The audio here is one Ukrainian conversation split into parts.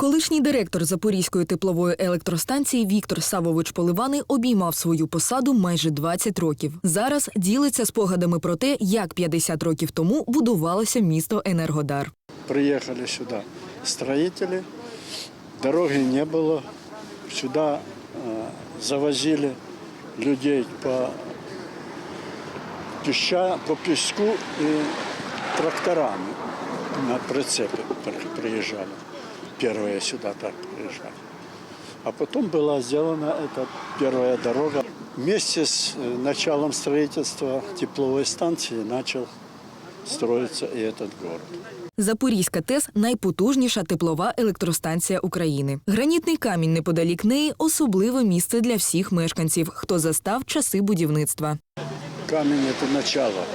Колишній директор Запорізької теплової електростанції Віктор Савович Поливаний обіймав свою посаду майже 20 років. Зараз ділиться спогадами про те, як 50 років тому будувалося місто Енергодар. Приехали сюда строители, дороги не было. Сюда э, завозили людей по, пеша, по песку и тракторами на прицепе при- приезжали Первые сюда так приезжали. А потом была сделана эта первая дорога. Вместе с э, началом строительства тепловой станции начал строиться и этот город. Запорізька ТЕС найпотужніша теплова електростанція України. Гранітний камінь неподалік неї особливе місце для всіх мешканців, хто застав часи будівництва. Камень – это начало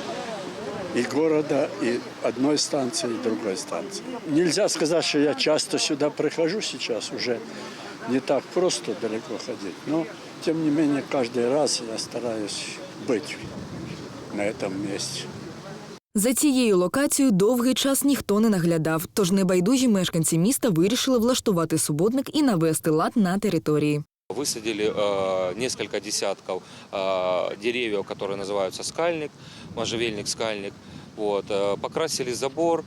и города, и одной станции, и другой станции. Нельзя сказать, что я часто сюда прихожу сейчас, уже не так просто далеко ходить, но тем не менее каждый раз я стараюсь быть на этом месте. За цією локацією довгий час ніхто не наглядав, тож небайдужі мешканці міста вирішили влаштувати суботник і навести лад на території. Высадили э, несколько десятков э, деревьев, которые называются скальник, можжевельник, скальник. Вот, э, покрасили забор,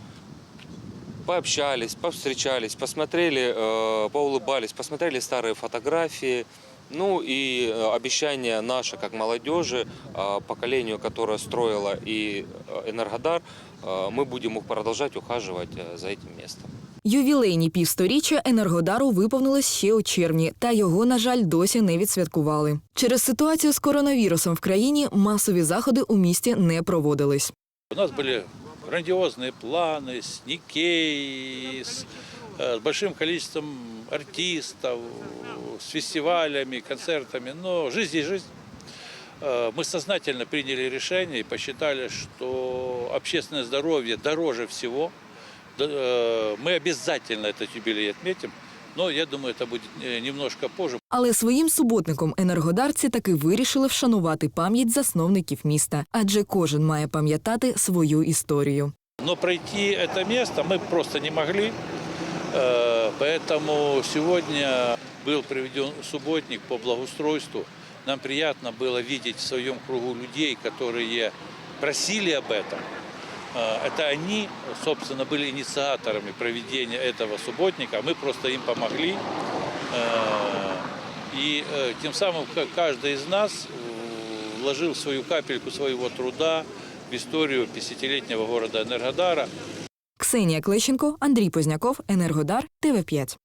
пообщались, повстречались, посмотрели, э, поулыбались, посмотрели старые фотографии. Ну и э, обещание наше, как молодежи, э, поколению, которое строило и э, Энергодар, мы будем продолжать ухаживать за этим местом. Ювілейні півсторіччя Енергодару виповнилось ще у червні, та його, на жаль, досі не відсвяткували. Через ситуацію з коронавірусом в країні масові заходи у місті не проводились. У нас были грандиозные планы с Никей, с, э, с большим количеством артистов, с фестивалями, концертами. Но жизнь есть жизнь. Э, Мы сознательно приняли решение и посчитали, что общественное здоровье дороже всего. Да, э, Мы обязательно этот юбилей отметим, но я думаю, это будет э, немножко позже. Але своїм суботником енергодарці таки вирішили вшанувати пам'ять засновників міста, адже кожен має пам'ятати свою історію. Но пройти это место мы просто не могли. Э, Поэтому сегодня был проведен субботник по благоустройству. Нам приятно было видеть в своем кругу людей, которые просили об этом. Э, Это они, собственно, были инициаторами проведения этого субботника. Мы просто им помогли. Э, И э, тем самым ка- каждый из нас э, вложил свою капельку своего труда в историю 50-летнего города Энергодара. Ксенія Клещенко, Андрій Позняков, Енергодар, ТВ 5